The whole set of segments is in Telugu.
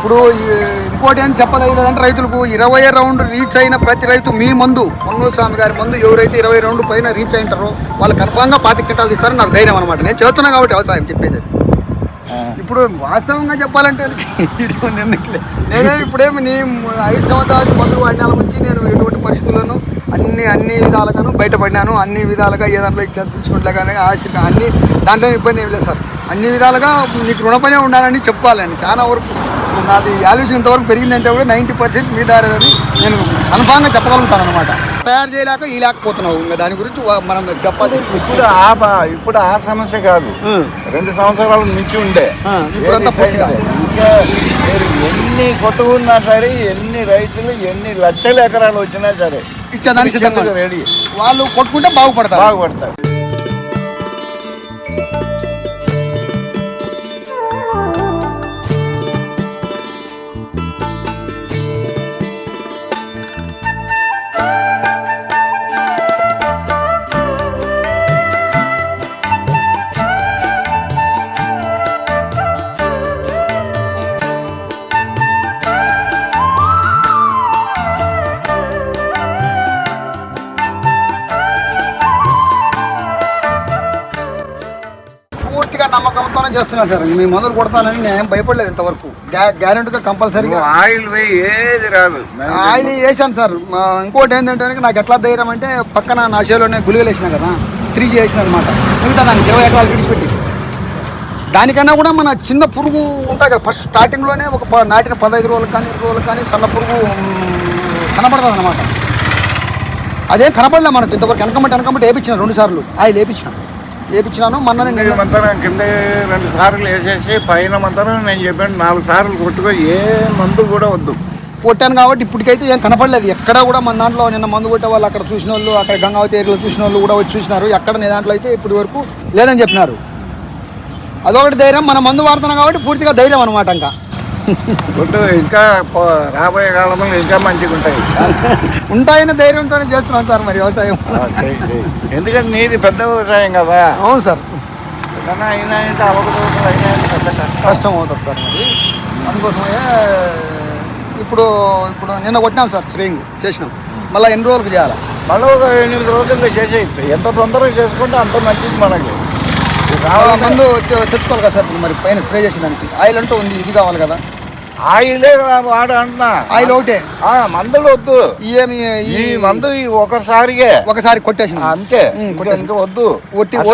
ఇప్పుడు ఇంకోటి ఏం చెప్పదగిలేదంటే రైతులకు ఇరవై రౌండ్ రీచ్ అయిన ప్రతి రైతు మీ మందు పొన్నూరు స్వామి గారి మందు ఎవరైతే ఇరవై రౌండ్ పైన రీచ్ అయింటారో వాళ్ళు కన్ఫామ్గా పాతి కింటాలు ఇస్తారని నాకు ధైర్యం అనమాట నేను చేస్తున్నా కాబట్టి వ్యవసాయం చెప్పేది. ఇప్పుడు వాస్తవంగా చెప్పాలంటే. నేనే ఇప్పుడేమి నీ ఐదు సంవత్సరాల మందులు వాడినాల నుంచి నేను ఎటువంటి పరిస్థితుల్లోనూ అన్ని అన్ని విధాలుగాను బయటపడినాను. అన్ని విధాలుగా ఏ దాంట్లో ఇచ్చా తీసుకుంటలే కానీ ఆస్తి అన్ని దాంట్లో ఇబ్బంది ఏం లేదు సార్. అన్ని విధాలుగా నీకు రుణపనే ఉండాలని చెప్పుకోవాలండి చాలా వరకు నాది వాల్యూషన్ ఇంతవరకు పెరిగిందంటే కూడా నైంటీ పర్సెంట్ మీ దారి నేను కన్ఫామ్గా చెప్పగలుగుతాను అనమాట తయారు చేయలేక ఈ లేకపోతున్నావు. ఇంకా దాని గురించి మనం చెప్పాలి. ఇప్పుడు ఆ ఇప్పుడు ఆ సమస్య కాదు. రెండు సంవత్సరాల నుంచి ఉండే. ఇప్పుడంతా ఎన్ని కొట్టుకున్నా సరే ఎన్ని రైతులు ఎన్ని లక్షల ఎకరాలు వచ్చినా సరే ఇచ్చేదానికి రెడీ వాళ్ళు కొట్టుకుంటే బాగుపడతారు. బాగుపడతారు. నమ్మకంతోనే చేస్తున్నా సార్. మీ మందులు కొడతానని నేను భయపడలేదు ఇంతవరకు. గ్యారెంటీగా కంపల్సరీగా. ఆయిల్ ఏది రాదు. ఆయిల్ వేసాను సార్. ఇంకోటి ఏంటంటే నాకు ఎట్లా ధైర్యం అంటే పక్కన నా చేలోనే గుళికలు వేసిన కదా త్రీ జీ వేసిన అనమాట మిగతా దానికి ఇరవై ఎకరాలు విడిచిపెట్టి. దానికన్నా కూడా మన చిన్న పురుగు ఉంటాయి కదా ఫస్ట్ స్టార్టింగ్లోనే ఒక నాటిన పదహైదు రోజులకు కానీ ఇరవై రోజులకు కానీ సన్న పురుగు కనపడుతుంది అనమాట అదేం కనపడలే మనకు ఇంతవరకు. వెనకమంటే వెనకమంటే వేపించిన రెండు సార్లు. ఆయిల్ వేపించిన. వేపించినాను మొన్న మంతరం కింద రెండు సార్లు వేసేసి పైన మంతరం నేను చెప్పాను నాలుగు సార్లు కొట్టుకో ఏ మందు కూడా వద్దు. కొట్టాను కాబట్టి ఇప్పటికైతే ఏం కనపడలేదు. ఎక్కడ కూడా మన దాంట్లో నిన్న మందు కొట్టే వాళ్ళు అక్కడ చూసిన వాళ్ళు అక్కడ గంగావతి ఏరియాలో చూసిన వాళ్ళు కూడా వచ్చి చూసినారు. ఎక్కడ నీ దాంట్లో అయితే ఇప్పటి వరకు లేదని చెప్పినారు. అదొకటి ధైర్యం మన మందు వాడుతున్నాం కాబట్టి పూర్తిగా ధైర్యం అనమాట ఇంకా. కొట్టు ఇంకా రాబోయే కాలంలో ఇంకా మంచిగా ఉంటాయి ఉంటాయని ధైర్యంతోనే చేస్తున్నాం సార్ మరి వ్యవసాయం. ఎందుకంటే నీది పెద్ద వ్యవసాయం కదా. అవును సార్. ఏదైనా అయినా అంటే అవకతవకలు అయినా పెద్ద కష్టం. అవుతుంది సార్ మరి. అందుకోసమే ఇప్పుడు ఇప్పుడు నిన్న కొట్టినాం సార్ స్ప్రేయింగ్ చేసినాం. మళ్ళీ ఎన్ని రోజులకు చేయాలి? మళ్ళీ ఒక ఎనిమిది రోజుల్లో చేసేయచ్చు. ఎంత తొందరగా చేసుకుంటే అంత మంచిది మనకి. మందు తెచ్చుకోవాలి కదా సార్. ఇప్పుడు మరి పైన స్ప్రే చేసేదానికి ఆయిల్ అంటూ ఉంది ఇది కావాలి కదా. ఆయిలే వాడు అంటున్నా ఆయిల్ ఒకటే. మందులు వద్దు. ఏమి ఈ మందు ఈ ఒకసారిగే ఒకసారి కొట్టేసిన అంతే. ఇంకా కొట్టేసి.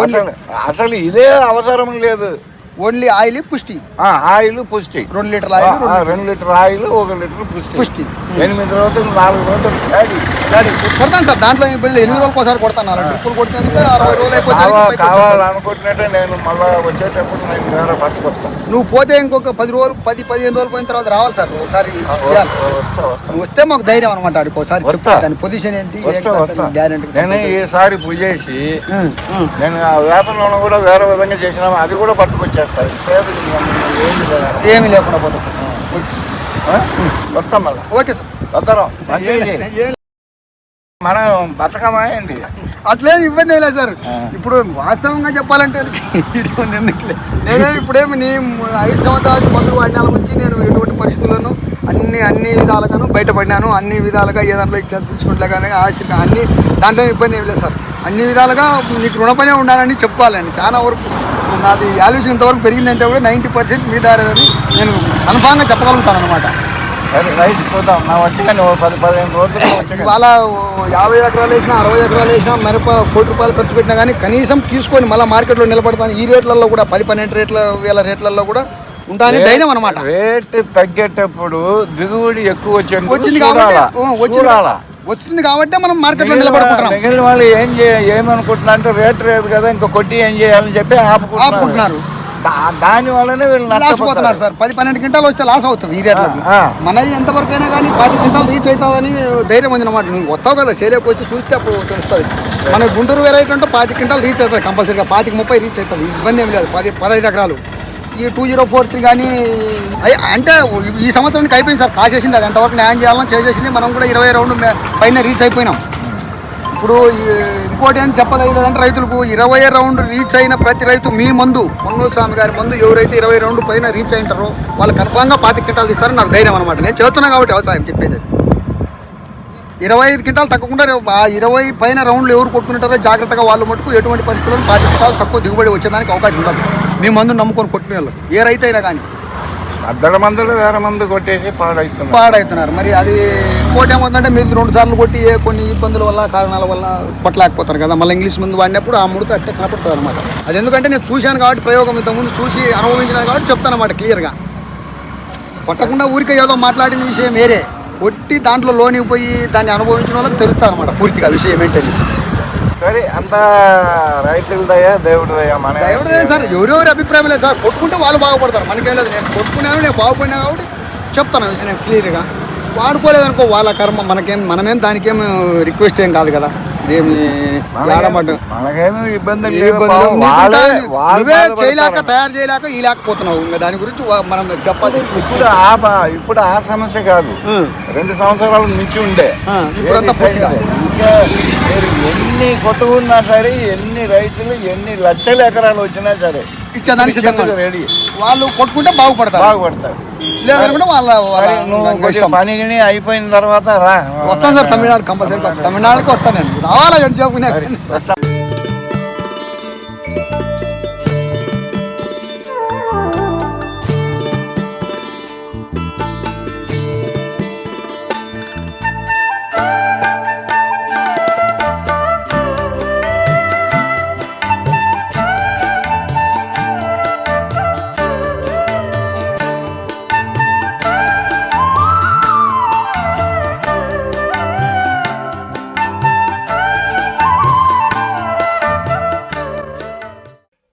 వద్దు. అసలు ఇదే అవసరం లేదు. ఓన్లీ ఆయిల్ పుష్టి. ఆ, ఆయిల్ పుష్టి. రెండు లీటర్ల ఆయిల్ రెండు లీటర్ ఆయిల్ ఒక లీటర్ పుష్టి. పుష్టి. ఎనిమిది రోజులు నాలుగు రోజులు డాడీ. డాడీ కొడతాను సార్ దాంట్లో ఇబ్బంది. ఎనిమిది రోజులకు ఒకసారి కొడతాను అలా కొడితే అరవై రోజులు అయిపోతే. కావాలనుకుంటున్నట్టే నేను మళ్ళా వచ్చేటప్పుడు నేను వేరే పట్టుకొస్తాను నువ్వు పోతే ఇంకొక పది రోజులు పది పదిహేను రోజులు పోయిన తర్వాత రావాలి సార్ ఒకసారి నువ్వు వస్తే మాకు ధైర్యం అనమాట ఒకసారి దాని పొజిషన్ ఏంటి గ్యారెంటీ నేను ఈసారి పూజేసి నేను ఆ వేతనంలో కూడా వేరే విధంగా చేసినా అది కూడా పట్టుకొచ్చేస్తాను సేవ ఏమి ఏమీ లేకుండా పోతా సార్? వస్తాం మళ్ళా. Okay sir. ఏ- మనం బతకమా ఏంటి అట్లేం ఇబ్బంది లేదు సార్. ఇప్పుడు వాస్తవంగా చెప్పాలంటే. నేనే ఇప్పుడేమి నీ ఐదు సంవత్సరాల మందులు వాడినాల నుంచి నేను ఎటువంటి పరిస్థితుల్లోనూ అన్ని అన్ని విధాలుగాను బయటపడినాను. అన్ని విధాలుగా ఏ దాంట్లో ఇచ్చా తీసుకుంటలే కానీ అన్ని దాంట్లో ఇబ్బంది ఏం లేదు సార్. అన్ని విధాలుగా నీకు రుణపనే ఉండాలని చెప్పుకోవాలండి. చాలా వరకు నాది వాల్యూషన్ ఇంతవరకు పెరిగిందంటే కూడా నైంటీ పర్సెంట్ మీ దారి నేను కన్ఫామ్గా చెప్పగలుగుతాను అనమాట చూద్దాం నా వచ్చి కానీ పది పదిహేను రోజులు ఇవాళ యాభై ఎకరాలు వేసినా అరవై ఎకరాలు వేసినా మిరప కోటి రూపాయలు ఖర్చు పెట్టినా కానీ కనీసం తీసుకొని మళ్ళీ మార్కెట్లో నిలబడతాను. ఈ రేట్లలో కూడా పది పన్నెండు రేట్ల వేల రేట్లలో కూడా ఉంటాయని ధైర్యం అనమాట రేట్ తగ్గేటప్పుడు దిగుబడి ఎక్కువ వచ్చేందుకు వచ్చింది కాబట్టి వచ్చింది. చూడాలా. వస్తుంది కాబట్టి మనం మార్కెట్లో నిలబడుకుంటున్నాం. మిగిలిన వాళ్ళు ఏం చేయ ఏమనుకుంటున్నా అంటే రేట్ లేదు కదా ఇంకా కొట్టి ఏం చేయాలని చెప్పి ఆపుకుంటున్నారు. దాని వల్లనే వీళ్ళు నష్టపోతున్నారు సార్. పది పన్నెండు క్వింటాలు వస్తే లాస్ అవుతుంది ఈ ఆ. మనది ఎంతవరకు అయినా కానీ పది క్వింటాలు రీచ్ అవుతుందని ధైర్యం ఉంది అనమాట నువ్వు వస్తావు కదా సేలేకి వచ్చి చూస్తే అప్పుడు తెలుస్తుంది. మన గుంటూరు వెరైటీ అంటే పాతి క్వింటాలు రీచ్ అవుతుంది కంపల్సరీగా. పాతికి ముప్పై రీచ్ అవుతుంది. ఇబ్బంది ఏం లేదు. పది పదహైదు ఎకరాలు. ఈ టూ జీరో ఫోర్ త్రీ కానీ అంటే ఈ సంవత్సరానికి అయిపోయింది సార్. కాసేసింది అది. ఎంతవరకు న్యాయం చేయాలని చేసేసింది. మనం కూడా ఇరవై రౌండ్ పైన రీచ్ అయిపోయినాం. ఇప్పుడు ఇంకోటి ఏం చెప్పదలేదంటే రైతులకు ఇరవై రౌండ్ రీచ్ అయిన ప్రతి రైతు మీ మందు మున్నూరు స్వామి గారి మందు ఎవరైతే ఇరవై రౌండ్ పైన రీచ్ అయింటారో వాళ్ళు కన్ఫామ్గా పాతి క్వింటాలు తీస్తారని నాకు ధైర్యం అనమాట నేను చేస్తున్నా కాబట్టి వ్యవసాయం చెప్పేది. ఇరవై ఐదు క్వింటాలు తగ్గకుండా రేపు ఆ ఇరవై పైన రౌండ్లు ఎవరు కొట్టుకుంటారో జాగ్రత్తగా వాళ్ళు మటుకు ఎటువంటి పరిస్థితులను పాటిస్తారు తక్కువ దిగుబడి వచ్చేదానికి అవకాశం ఉండదు. మీ మందు నమ్ముకొని కొట్టుకునే వాళ్ళు ఏ రైతు అయినా కానీ. అద్దల మందులు వేరే మందు కొట్టేసి పాడవుతున్నారు పాడవుతున్నారు మరి అది ఇంకోటి ఏమవుతుందంటే మీరు రెండు సార్లు కొట్టి ఏ కొన్ని ఇబ్బందుల వల్ల కారణాల వల్ల కొట్టలేకపోతారు కదా. మళ్ళీ ఇంగ్లీష్ ముందు వాడినప్పుడు ఆ ముడత అట్టే కనపడుతుంది అనమాట అది ఎందుకంటే నేను చూశాను కాబట్టి ప్రయోగం ఇంతకుముందు చూసి అనుభవించినాను కాబట్టి చెప్తాను అనమాట క్లియర్గా. కొట్టకుండా ఊరికే ఏదో మాట్లాడిన విషయం వేరే. కొట్టి దాంట్లో లోనికి పోయి దాన్ని అనుభవించిన వాళ్ళకి తెలుస్తుంది అనమాట పూర్తిగా విషయం ఏంటని. సరే అంత రైతుల దయ దేవుడి దయ మన సార్ ఎవరెవరి అభిప్రాయం లేదు సార్. కొట్టుకుంటే వాళ్ళు బాగుపడతారు. మనకేం లేదు. నేను కొట్టుకున్నాను నేను బాగుపడినా కాబట్టి చెప్తాను విషయం క్లియర్గా వాడుకోలేదనుకో వాళ్ళ కర్మ మనకేం మనమేం దానికేం రిక్వెస్ట్ ఏం కాదు కదా. చేయలేక తయారు చేయలేక ఈ లేకపోతున్నావు. ఇంకా దాని గురించి మనం చెప్పాలి. ఇప్పుడు ఆ ఇప్పుడు ఆ సమస్య కాదు. రెండు సంవత్సరాల నుంచి ఉండే. ఎన్ని కొట్టుకున్నా సరే ఎన్ని రైతులు ఎన్ని లక్షల ఎకరాలు వచ్చినా సరే ఇచ్చేదానికి సిద్ధంగా ఉన్నారు. రెడీ వాళ్ళు కొట్టుకుంటే బాగుపడతారు. బాగుపడతారు. లేదనుకుంటే వాళ్ళ వాళ్ళ నువ్వు వాళ్ళ కొంచెం ఇష్టం. పని గిని అయిపోయిన తర్వాత రా. వస్తాను సార్ తమిళనాడు కంపల్సరీ. తమిళనాడుకి వస్తాను నేను. రావాలా ఎంత చెప్పుకునే సరే.